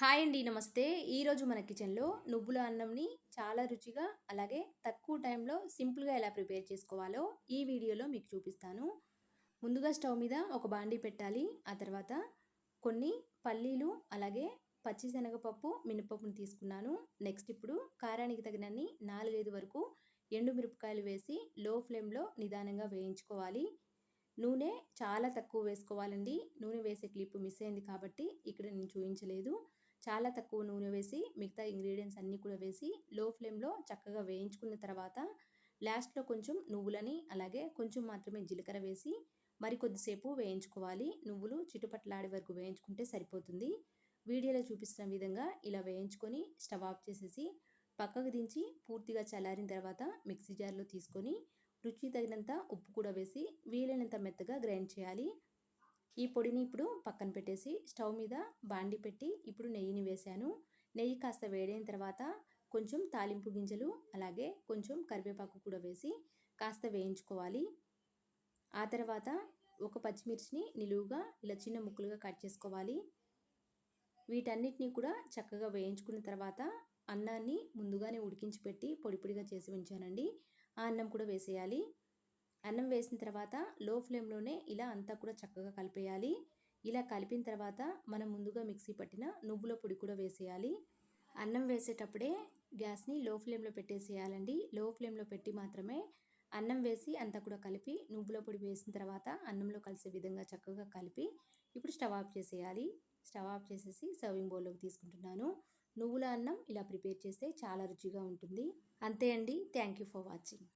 Hi అండి నమస్తే. ఈరోజు మన కిచెన్లో నువ్వుల అన్నంని చాలా రుచిగా అలాగే తక్కువ టైంలో సింపుల్గా ఎలా ప్రిపేర్ చేసుకోవాలో ఈ వీడియోలో మీకు చూపిస్తాను. ముందుగా స్టవ్ మీద ఒక బాండీ పెట్టాలి. ఆ తర్వాత కొన్ని పల్లీలు అలాగే పచ్చిశనగపప్పు మినపప్పును తీసుకున్నాను. నెక్స్ట్ ఇప్పుడు కారానికి తగినన్ని నాలుగైదు వరకు ఎండు మిరపకాయలు వేసి లో ఫ్లేమ్లో నిదానంగా వేయించుకోవాలి. నూనె చాలా తక్కువ వేసుకోవాలండి. నూనె వేసే క్లిప్ మిస్ అయింది కాబట్టి ఇక్కడ నేను చూపించలేదు చాలా తక్కువ నూనె వేసి మిగతా ఇంగ్రీడియంట్స్ అన్నీ కూడా వేసి లో ఫ్లేమ్లో చక్కగా వేయించుకున్న తర్వాత లాస్ట్లో కొంచెం నువ్వులని అలాగే కొంచెం మాత్రమే జీలకర్ర వేసి మరి కొద్దిసేపు వేయించుకోవాలి. నువ్వులు చిటుపట్లాడే వరకు వేయించుకుంటే సరిపోతుంది. వీడియోలో చూపిస్తున్న విధంగా ఇలా వేయించుకొని స్టవ్ ఆఫ్ చేసేసి పక్కకు దించి పూర్తిగా చల్లారిన తర్వాత మిక్సీ జార్లో తీసుకొని రుచి తగినంత ఉప్పు కూడా వేసి వీలైనంత మెత్తగా గ్రైండ్ చేయాలి. ఈ పొడిని ఇప్పుడు పక్కన పెట్టేసి స్టవ్ మీద బాండి పెట్టి ఇప్పుడు నెయ్యిని వేశాను నెయ్యి కాస్త వేడైన తర్వాత కొంచెం తాలింపు గింజలు అలాగే కొంచెం కరివేపాకు కూడా వేసి కాస్త వేయించుకోవాలి. ఆ తర్వాత ఒక పచ్చిమిర్చిని నిలువుగా ఇలా చిన్న ముక్కలుగా కట్ చేసుకోవాలి. వీటన్నిటినీ కూడా చక్కగా వేయించుకున్న తర్వాత అన్నాన్ని ముందుగానే ఉడికించి పెట్టి పొడి పొడిగా చేసి ఉంచానండి. ఆ అన్నం కూడా వేసేయాలి. అన్నం వేసిన తర్వాత లో ఫ్లేమ్లోనే ఇలా అంతా కూడా చక్కగా కలిపేయాలి. ఇలా కలిపిన తర్వాత మనం ముందుగా మిక్సీ పట్టిన నువ్వుల పొడి కూడా వేసేయాలి. అన్నం వేసేటప్పుడే గ్యాస్ని లో ఫ్లేమ్లో పెట్టేసేయాలండి. లో ఫ్లేమ్లో పెట్టి మాత్రమే అన్నం వేసి అంతా కూడా కలిపి నువ్వుల పొడి వేసిన తర్వాత అన్నంలో కలిసే విధంగా చక్కగా కలిపి ఇప్పుడు స్టవ్ ఆఫ్ చేసేయాలి. స్టవ్ ఆఫ్ చేసేసి సర్వింగ్ బౌల్లోకి తీసుకుంటున్నాను. నువ్వుల అన్నం ఇలా ప్రిపేర్ చేస్తే చాలా రుచిగా ఉంటుంది. అంతే అండి. Thank you for watching.